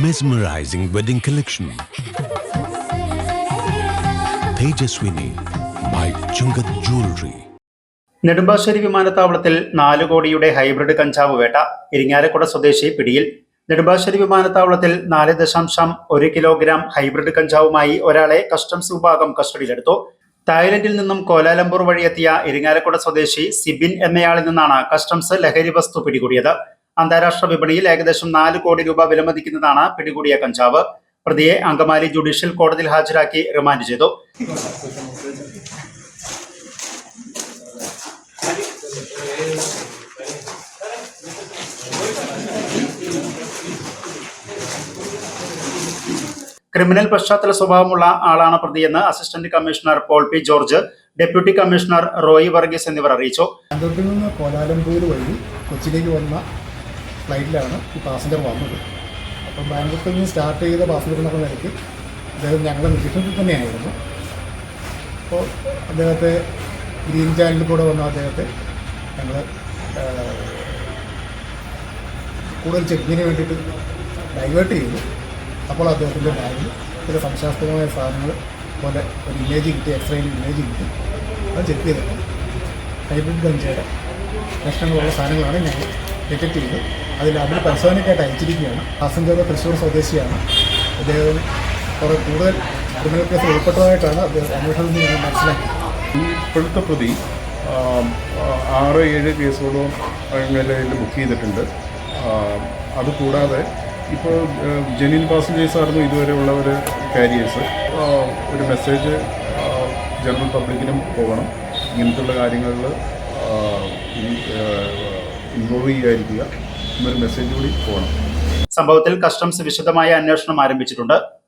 mesmerizing wedding collection Tejaswini by Chungath jewellery Nedumbassery വിമാനത്താവളത്തിൽ നാല് കോടിയുടെ ഹൈബ്രിഡ് കഞ്ചാവ് വേട്ട ഇരിങ്ങാലക്കുട സ്വദേശി പിടിയിൽ. നെടുമ്പാശ്ശേരി വിമാനത്താവളത്തിൽ നാല് ദശാംശം ഒരു കിലോഗ്രാം ഹൈബ്രിഡ് കഞ്ചാവുമായി ഒരാളെ കസ്റ്റംസ് വിഭാഗം കസ്റ്റഡിയിലെടുത്തു. തായ്ലൻഡിൽ നിന്നും കോലാലംപൂർ വഴിയെത്തിയ ഇരിങ്ങാലക്കുട സ്വദേശി സിബിൻ എന്നയാളിൽ നിന്നാണ് കസ്റ്റംസ് ലഹരി വസ്തു പിടികൂടിയത്. അന്താരാഷ്ട്ര വിപണിയിൽ ഏകദേശം നാല് കോടി രൂപ വിലമതിക്കുന്നതാണ് പിടികൂടിയ കഞ്ചാവ്. പ്രതിയെ അങ്കമാലി ജുഡീഷ്യൽ കോടതിയിൽ ഹാജരാക്കി റിമാൻഡ് ചെയ്തു. ക്രിമിനൽ പശ്ചാത്തല സ്വഭാവമുള്ള ആളാണ് പ്രതിയെന്ന് assistant commissioner Paul P George deputy commissioner Roy Varghese എന്നിവർ അറിയിച്ചു. കോലാലംപൂർ വഴി കൊച്ചിയിലേക്ക് വന്ന ഫ്ലൈറ്റിലാണ് ഈ പാസഞ്ചർ വന്നത്. അപ്പം ബാംഗ്ലൂരിൽ നിന്ന് സ്റ്റാർട്ട് ചെയ്ത പാസഞ്ചർ എന്നുള്ള നിലയ്ക്ക് അദ്ദേഹം ഞങ്ങളുടെ നിരീക്ഷണത്തിൽ തന്നെയായിരുന്നു അപ്പോൾ അദ്ദേഹത്തെ ഗ്രീൻ ചാനലിൽ കൂടെ വന്ന അദ്ദേഹത്തെ ഞങ്ങൾ കൂടുതൽ ചെക്കിങ്ങിന് വേണ്ടിയിട്ട് ഡൈവേർട്ട് ചെയ്തു. അപ്പോൾ അദ്ദേഹത്തിന്റെ ബാഗിൽ ചില സംശയാസ്പദമായ സാധനങ്ങൾ പോലെ ഒരു ഇമേജ് കിട്ടി എക്സ്റേയിൽ ഇമേജ് കിട്ടി. അത് ചെക്ക് ചെയ്തിട്ടുണ്ട്. ഹൈബ്രിഡ് ഗഞ്ചയുടെ ലക്ഷണങ്ങളുള്ള സാധനങ്ങളാണ് ഞങ്ങൾ ഡിറ്റക്ട് ചെയ്തു. അതിൽ അവർ പരിശോധനയ്ക്കായിട്ട് അയച്ചിരിക്കുകയാണ്. പാസഞ്ചർ തൃശ്ശൂർ സ്വദേശിയാണ്. അദ്ദേഹം കുറേ കൂടുതൽ ക്രിമിനൽ കേസിൽ ഉൾപ്പെട്ടതായിട്ടാണ് അദ്ദേഹം അന്വേഷണത്തിൽ നിന്ന് മനസ്സിലാക്കി ഇപ്പോഴത്തെ പ്രതി ആറ് ഏഴ് കേസുകളും നിലയിൽ ബുക്ക് ചെയ്തിട്ടുണ്ട്. അതുകൂടാതെ ഇപ്പോൾ ജനീൽ പാസഞ്ചേഴ്സ് ആയിരുന്നു ഇതുവരെ ഉള്ള ഒരു കാരിയേഴ്സ് ഒരു മെസ്സേജ് ജനറൽ പബ്ലിക്കിനും പോകണം. ഇങ്ങനത്തുള്ള കാര്യങ്ങളിൽ ഇൻവോൾവ് ചെയ്യാതിരിക്കുക എന്നൊരു മെസ്സേജ് കൂടി പോകണം. സംഭവത്തിൽ കസ്റ്റംസ് വിശദമായ അന്വേഷണം ആരംഭിച്ചിട്ടുണ്ട്.